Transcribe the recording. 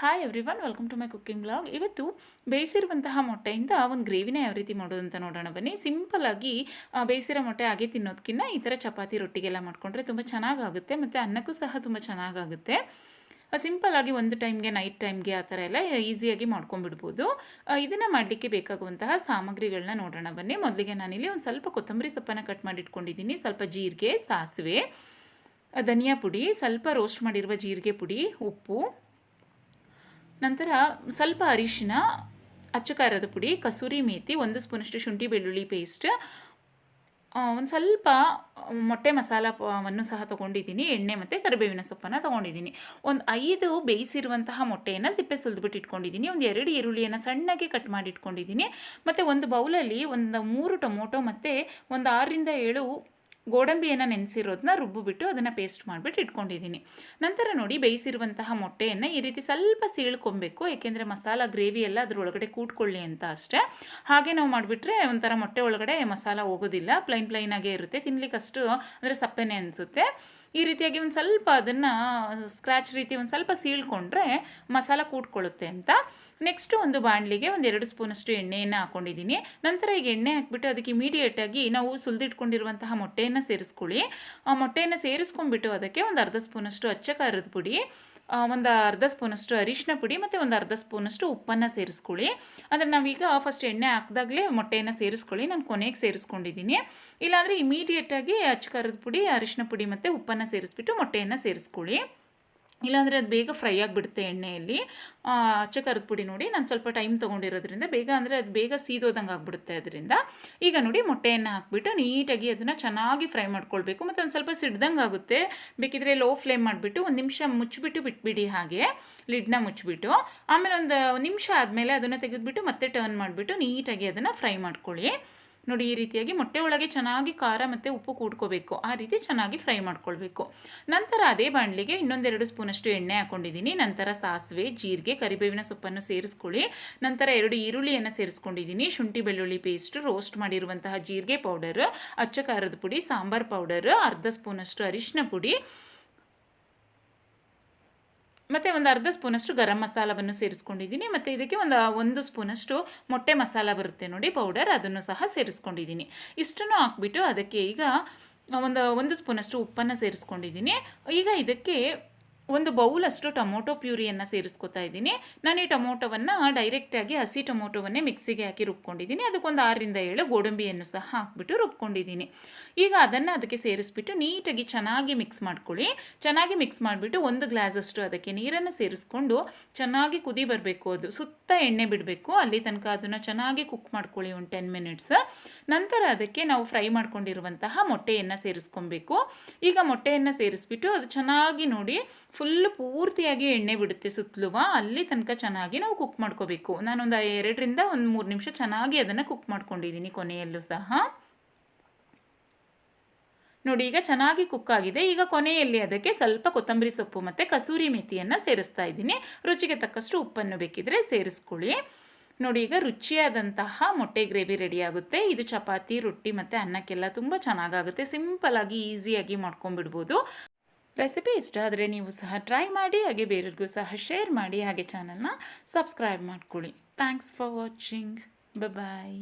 Hi everyone welcome to my cooking blog ಇವತ್ತು ಬೇಯಿಸಿರುವಂತಹ ಮೊಟ್ಟೆಯಿಂದ ಒಂದು ಗ್ರೇವಿನ ಯಾವ ರೀತಿ ಮಾಡೋದು ಅಂತ ನೋಡೋಣ ಬನ್ನಿ. ಸಿಂಪಲ್ಲಾಗಿ ಬೇಯಿಸಿರೋ ಮೊಟ್ಟೆ ಹಾಗೆ ತಿನ್ನೋದಕ್ಕಿಂತ ಈ ಥರ ಚಪಾತಿ ರೊಟ್ಟಿಗೆಲ್ಲ ಮಾಡಿಕೊಂಡ್ರೆ ತುಂಬ ಚೆನ್ನಾಗಾಗುತ್ತೆ ಮತ್ತು ಅನ್ನಕ್ಕೂ ಸಹ ತುಂಬ ಚೆನ್ನಾಗಾಗುತ್ತೆ. ಸಿಂಪಲ್ಲಾಗಿ ಒಂದು ಟೈಮ್ಗೆ ನೈಟ್ ಟೈಮ್ಗೆ ಆ ಥರ ಎಲ್ಲ ಈಸಿಯಾಗಿ ಮಾಡ್ಕೊಂಡ್ಬಿಡ್ಬೋದು. ಇದನ್ನು ಮಾಡಲಿಕ್ಕೆ ಬೇಕಾಗುವಂತಹ ಸಾಮಗ್ರಿಗಳನ್ನ ನೋಡೋಣ ಬನ್ನಿ. ಮೊದಲಿಗೆ ನಾನಿಲ್ಲಿ ಒಂದು ಸ್ವಲ್ಪ ಕೊತ್ತಂಬರಿ ಸೊಪ್ಪನ್ನು ಕಟ್ ಮಾಡಿಟ್ಕೊಂಡಿದ್ದೀನಿ. ಸ್ವಲ್ಪ ಜೀರಿಗೆ, ಸಾಸಿವೆ, ಧನಿಯಾ ಪುಡಿ, ಸ್ವಲ್ಪ ರೋಸ್ಟ್ ಮಾಡಿರುವ ಜೀರಿಗೆ ಪುಡಿ, ಉಪ್ಪು ನಂತರ ಸ್ವಲ್ಪ ಅರಿಶಿನ, ಅಚ್ಚಕಾರದ ಪುಡಿ, ಕಸೂರಿ ಮೇಥಿ ಒಂದು ಸ್ಪೂನಷ್ಟು ಶುಂಠಿ ಬೆಳ್ಳುಳ್ಳಿ ಪೇಸ್ಟ್ ಒಂದು ಸ್ವಲ್ಪ ಮೊಟ್ಟೆ ಮಸಾಲವನ್ನು ಸಹ ತೊಗೊಂಡಿದ್ದೀನಿ, ಎಣ್ಣೆ ಮತ್ತು ಕರಿಬೇವಿನ ಸೊಪ್ಪನ್ನು ತೊಗೊಂಡಿದ್ದೀನಿ. ಒಂದು ಐದು ಬೇಯಿಸಿರುವಂತಹ ಮೊಟ್ಟೆಯನ್ನು ಸಿಪ್ಪೆ ಸುಲಿದ್ಬಿಟ್ಟು ಇಟ್ಕೊಂಡಿದ್ದೀನಿ, ಒಂದು ಎರಡು ಈರುಳ್ಳಿಯನ್ನು ಸಣ್ಣಗೆ ಕಟ್ ಮಾಡಿ ಇಟ್ಕೊಂಡಿದ್ದೀನಿ ಮತ್ತು ಒಂದು ಬೌಲಲ್ಲಿ ಒಂದು ಮೂರು ಟೊಮೊಟೊ ಮತ್ತು ಒಂದು ಆರರಿಂದ ಏಳು ಗೋಡಂಬಿಯನ್ನು ನೆನೆಸಿರೋದನ್ನ ರುಬ್ಬಿಬಿಟ್ಟು ಅದನ್ನು ಪೇಸ್ಟ್ ಮಾಡಿಬಿಟ್ಟು ಇಟ್ಕೊಂಡಿದ್ದೀನಿ. ನಂತರ ನೋಡಿ ಬೇಯಿಸಿರುವಂತಹ ಮೊಟ್ಟೆಯನ್ನು ಈ ರೀತಿ ಸ್ವಲ್ಪ ಸೀಳ್ಕೊಬೇಕು, ಏಕೆಂದರೆ ಮಸಾಲ, ಗ್ರೇವಿ ಎಲ್ಲ ಅದರೊಳಗಡೆ ಕೂಟ್ಕೊಳ್ಳಿ ಅಂತ ಅಷ್ಟೇ. ಹಾಗೆ ನಾವು ಮಾಡಿಬಿಟ್ರೆ ಒಂಥರ ಮೊಟ್ಟೆ ಒಳಗಡೆ ಮಸಾಲ ಹೋಗೋದಿಲ್ಲ ಪ್ಲೈನ್ ಪ್ಲೈನಾಗೇ ಇರುತ್ತೆ ತಿನ್ಲಿಕ್ಕೆ ಅಷ್ಟು ಅಂದರೆ ಸಪ್ಪೆನೇ ಅನಿಸುತ್ತೆ. ಈ ರೀತಿಯಾಗಿ ಒಂದು ಸ್ವಲ್ಪ ಅದನ್ನು ಸ್ಕ್ರ್ಯಾಚ್ ರೀತಿ ಒಂದು ಸ್ವಲ್ಪ ಸೀಳ್ಕೊಂಡ್ರೆ ಮಸಾಲ ಕೂಟ್ಕೊಳ್ಳುತ್ತೆ ಅಂತ. ನೆಕ್ಸ್ಟು ಒಂದು ಬಾಣಲಿಗೆ ಒಂದು ಎರಡು ಸ್ಪೂನಷ್ಟು ಎಣ್ಣೆಯನ್ನು ಹಾಕ್ಕೊಂಡಿದ್ದೀನಿ ನಂತರ ಈಗ ಎಣ್ಣೆ ಹಾಕ್ಬಿಟ್ಟು ಅದಕ್ಕೆ ಇಮಿಡಿಯೇಟಾಗಿ ನಾವು ಸುಲಿದಿಟ್ಕೊಂಡಿರುವಂತಹ ಮೊಟ್ಟೆಯನ್ನು ಸೇರಿಸ್ಕೊಳ್ಳಿ. ಆ ಮೊಟ್ಟೆಯನ್ನು ಸೇರಿಸ್ಕೊಂಡ್ಬಿಟ್ಟು ಅದಕ್ಕೆ ಒಂದು ಅರ್ಧ ಸ್ಪೂನಷ್ಟು ಅಚ್ಚ ಖಾರದ ಪುಡಿ ಒಂದು ಅರ್ಧ ಸ್ಪೂನಷ್ಟು ಅರಿಶಿನ ಪುಡಿ ಮತ್ತು ಒಂದು ಅರ್ಧ ಸ್ಪೂನಷ್ಟು ಉಪ್ಪನ್ನು ಸೇರಿಸ್ಕೊಳ್ಳಿ. ಅಂದರೆ ನಾವೀಗ ಫಸ್ಟ್ ಎಣ್ಣೆ ಹಾಕಿದಾಗಲೇ ಮೊಟ್ಟೆಯನ್ನು ಸೇರಿಸ್ಕೊಳ್ಳಿ. ನಾನು ಕೊನೆಗೆ ಸೇರಿಸ್ಕೊಂಡಿದ್ದೀನಿ. ಇಲ್ಲಾಂದರೆ ಇಮಿಡಿಯೇಟಾಗಿ ಅಚ್ಚ ಖಾರದ ಪುಡಿ ಅರಿಶಿನ ಪುಡಿ ಮತ್ತು ಉಪ್ಪನ್ನು ಸೇರಿಸ್ಬಿಟ್ಟು ಮೊಟ್ಟೆಯನ್ನು ಸೇರಿಸ್ಕೊಳ್ಳಿ. ಇಲ್ಲಾಂದರೆ ಅದು ಬೇಗ ಫ್ರೈ ಆಗಿಬಿಡುತ್ತೆ ಎಣ್ಣೆಯಲ್ಲಿ. ಅಚ್ಚ ಖಾರದ ಪುಡಿ ನೋಡಿ ನಾನು ಸ್ವಲ್ಪ ಟೈಮ್ ತೊಗೊಂಡಿರೋದ್ರಿಂದ ಬೇಗ ಅಂದರೆ ಅದು ಬೇಗ ಸೀದೋದಂಗೆ ಆಗಿಬಿಡುತ್ತೆ ಅದರಿಂದ. ಈಗ ನೋಡಿ ಮೊಟ್ಟೆಯನ್ನು ಹಾಕ್ಬಿಟ್ಟು ನೀಟಾಗಿ ಅದನ್ನು ಚೆನ್ನಾಗಿ ಫ್ರೈ ಮಾಡ್ಕೊಳ್ಬೇಕು. ಮತ್ತು ಒಂದು ಸ್ವಲ್ಪ ಸಿಡ್ದಂಗೆ ಆಗುತ್ತೆ. ಬೇಕಿದ್ರೆ ಲೋ ಫ್ಲೇಮ್ ಮಾಡಿಬಿಟ್ಟು ಒಂದು ನಿಮಿಷ ಮುಚ್ಚಿಬಿಟ್ಟು ಬಿಟ್ಬಿಡಿ ಹಾಗೆ. ಲಿಡ್ನ ಮುಚ್ಚಿಬಿಟ್ಟು. ಆಮೇಲೆ ಒಂದು ನಿಮಿಷ ಆದಮೇಲೆ ಅದನ್ನು ತೆಗೆದುಬಿಟ್ಟು ಮತ್ತೆ ಟರ್ನ್ ಮಾಡಿಬಿಟ್ಟು ನೀಟಾಗಿ ಅದನ್ನು ಫ್ರೈ ಮಾಡ್ಕೊಳ್ಳಿ. ನೋಡಿ, ಈ ರೀತಿಯಾಗಿ ಮೊಟ್ಟೆ ಒಳಗೆ ಚೆನ್ನಾಗಿ ಖಾರ ಮತ್ತು ಉಪ್ಪು ಕೂಡ್ಕೋಬೇಕು. ಆ ರೀತಿ ಚೆನ್ನಾಗಿ ಫ್ರೈ ಮಾಡ್ಕೊಳ್ಬೇಕು. ನಂತರ ಅದೇ ಬಾಣಲಿಗೆ ಇನ್ನೊಂದೆರಡು ಸ್ಪೂನಷ್ಟು ಎಣ್ಣೆ ಹಾಕೊಂಡಿದ್ದೀನಿ. ನಂತರ ಸಾಸಿವೆ, ಜೀರಿಗೆ, ಕರಿಬೇವಿನ ಸೊಪ್ಪನ್ನು ಸೇರಿಸ್ಕೊಳ್ಳಿ. ನಂತರ ಎರಡು ಈರುಳ್ಳಿಯನ್ನು ಸೇರಿಸ್ಕೊಂಡಿದ್ದೀನಿ. ಶುಂಠಿ, ಬೆಳ್ಳುಳ್ಳಿ ಪೇಸ್ಟ್ ರೋಸ್ಟ್ ಮಾಡಿರುವಂತಹ ಜೀರಿಗೆ ಪೌಡರ್ ಅಚ್ಚ ಖಾರದ ಪುಡಿ, ಸಾಂಬಾರ್ ಪೌಡರ್ ಅರ್ಧ ಸ್ಪೂನಷ್ಟು ಅರಿಶಿನ ಪುಡಿ ಮತ್ತು ಒಂದು ಅರ್ಧ ಸ್ಪೂನಷ್ಟು ಗರಂ ಮಸಾಲವನ್ನು ಸೇರಿಸ್ಕೊಂಡಿದ್ದೀನಿ. ಮತ್ತು ಇದಕ್ಕೆ ಒಂದು ಒಂದು ಸ್ಪೂನಷ್ಟು ಮೊಟ್ಟೆ ಮಸಾಲ ಬರುತ್ತೆ ನೋಡಿ ಪೌಡರ್, ಅದನ್ನು ಸಹ ಸೇರಿಸ್ಕೊಂಡಿದ್ದೀನಿ. ಇಷ್ಟನ್ನು ಹಾಕ್ಬಿಟ್ಟು ಅದಕ್ಕೆ ಈಗ ಒಂದು ಒಂದು ಸ್ಪೂನಷ್ಟು ಉಪ್ಪನ್ನು ಸೇರಿಸ್ಕೊಂಡಿದ್ದೀನಿ. ಈಗ ಇದಕ್ಕೆ ಒಂದು ಬೌಲಷ್ಟು ಟೊಮೊಟೊ ಪ್ಯೂರಿಯನ್ನು ಸೇರಿಸ್ಕೊತಾ ಇದ್ದೀನಿ. ನಾನು ಈ ಟೊಮೊಟೊವನ್ನು ಡೈರೆಕ್ಟಾಗಿ ಹಸಿ ಟೊಮೊಟೊವನ್ನೇ ಮಿಕ್ಸಿಗೆ ಹಾಕಿ ರುಬ್ಕೊಂಡಿದ್ದೀನಿ. ಅದಕ್ಕೊಂದು ಆರರಿಂದ ಏಳು ಗೋಡಂಬಿಯನ್ನು ಸಹ ಹಾಕ್ಬಿಟ್ಟು ರುಬ್ಕೊಂಡಿದ್ದೀನಿ. ಈಗ ಅದನ್ನು ಅದಕ್ಕೆ ಸೇರಿಸ್ಬಿಟ್ಟು ನೀಟಾಗಿ ಚೆನ್ನಾಗಿ ಮಿಕ್ಸ್ ಮಾಡ್ಕೊಳ್ಳಿ. ಚೆನ್ನಾಗಿ ಮಿಕ್ಸ್ ಮಾಡಿಬಿಟ್ಟು ಒಂದು ಗ್ಲಾಸಷ್ಟು ಅದಕ್ಕೆ ನೀರನ್ನು ಸೇರಿಸ್ಕೊಂಡು ಚೆನ್ನಾಗಿ ಕುದಿ ಬರಬೇಕು ಅದು. ಸುತ್ತ ಎಣ್ಣೆ ಬಿಡಬೇಕು. ಅಲ್ಲಿ ತನಕ ಅದನ್ನು ಚೆನ್ನಾಗಿ ಕುಕ್ ಮಾಡ್ಕೊಳ್ಳಿ ಒಂದು ಟೆನ್ ಮಿನಿಟ್ಸ್ ನಂತರ ಅದಕ್ಕೆ ನಾವು ಫ್ರೈ ಮಾಡ್ಕೊಂಡಿರುವಂತಹ ಮೊಟ್ಟೆಯನ್ನು ಸೇರಿಸ್ಕೊಬೇಕು. ಈಗ ಮೊಟ್ಟೆಯನ್ನು ಸೇರಿಸ್ಬಿಟ್ಟು ಅದು ಚೆನ್ನಾಗಿ ನೋಡಿ ಫುಲ್ ಪೂರ್ತಿಯಾಗಿ ಎಣ್ಣೆ ಬಿಡುತ್ತೆ ಸುತ್ತಲೂ ಅಲ್ಲಿ ತನಕ ಚೆನ್ನಾಗಿ ನಾವು ಕುಕ್ ಮಾಡ್ಕೋಬೇಕು. ನಾನೊಂದು ಎರಡರಿಂದ ಒಂದು ಮೂರು ನಿಮಿಷ ಚೆನ್ನಾಗಿ ಅದನ್ನು ಕುಕ್ ಮಾಡ್ಕೊಂಡಿದ್ದೀನಿ ಕೊನೆಯಲ್ಲೂ ಸಹ. ನೋಡಿ, ಈಗ ಚೆನ್ನಾಗಿ ಕುಕ್ ಆಗಿದೆ. ಈಗ ಕೊನೆಯಲ್ಲಿ ಅದಕ್ಕೆ ಸ್ವಲ್ಪ ಕೊತ್ತಂಬರಿ ಸೊಪ್ಪು ಮತ್ತು ಕಸೂರಿ ಮೆಥಿಯನ್ನು ಸೇರಿಸ್ತಾ ಇದ್ದೀನಿ. ರುಚಿಗೆ ತಕ್ಕಷ್ಟು ಉಪ್ಪನ್ನು ಬೇಕಿದ್ರೆ ಸೇರಿಸ್ಕೊಳ್ಳಿ. ನೋಡಿ, ಈಗ ರುಚಿಯಾದಂತಹ ಮೊಟ್ಟೆ ಗ್ರೇವಿ ರೆಡಿ ಆಗುತ್ತೆ. ಇದು ಚಪಾತಿ, ರೊಟ್ಟಿ ಮತ್ತು ಅನ್ನಕ್ಕೆಲ್ಲ ತುಂಬ ಚೆನ್ನಾಗಾಗುತ್ತೆ. ಆಗಿ ಈಸಿಯಾಗಿ ಮಾಡ್ಕೊಂಬಿಡ್ಬೋದು ರೆಸಿಪಿ ಇಷ್ಟ ಆದರೆ ನೀವು ಸಹ ಟ್ರೈ ಮಾಡಿ, ಹಾಗೆ ಬೇರೆಯವ್ರಿಗೂ ಸಹ ಶೇರ್ ಮಾಡಿ, ಹಾಗೆ ಚಾನಲ್ನ ಸಬ್ಸ್ಕ್ರೈಬ್ ಮಾಡ್ಕೊಳ್ಳಿ. Thanks for watching bye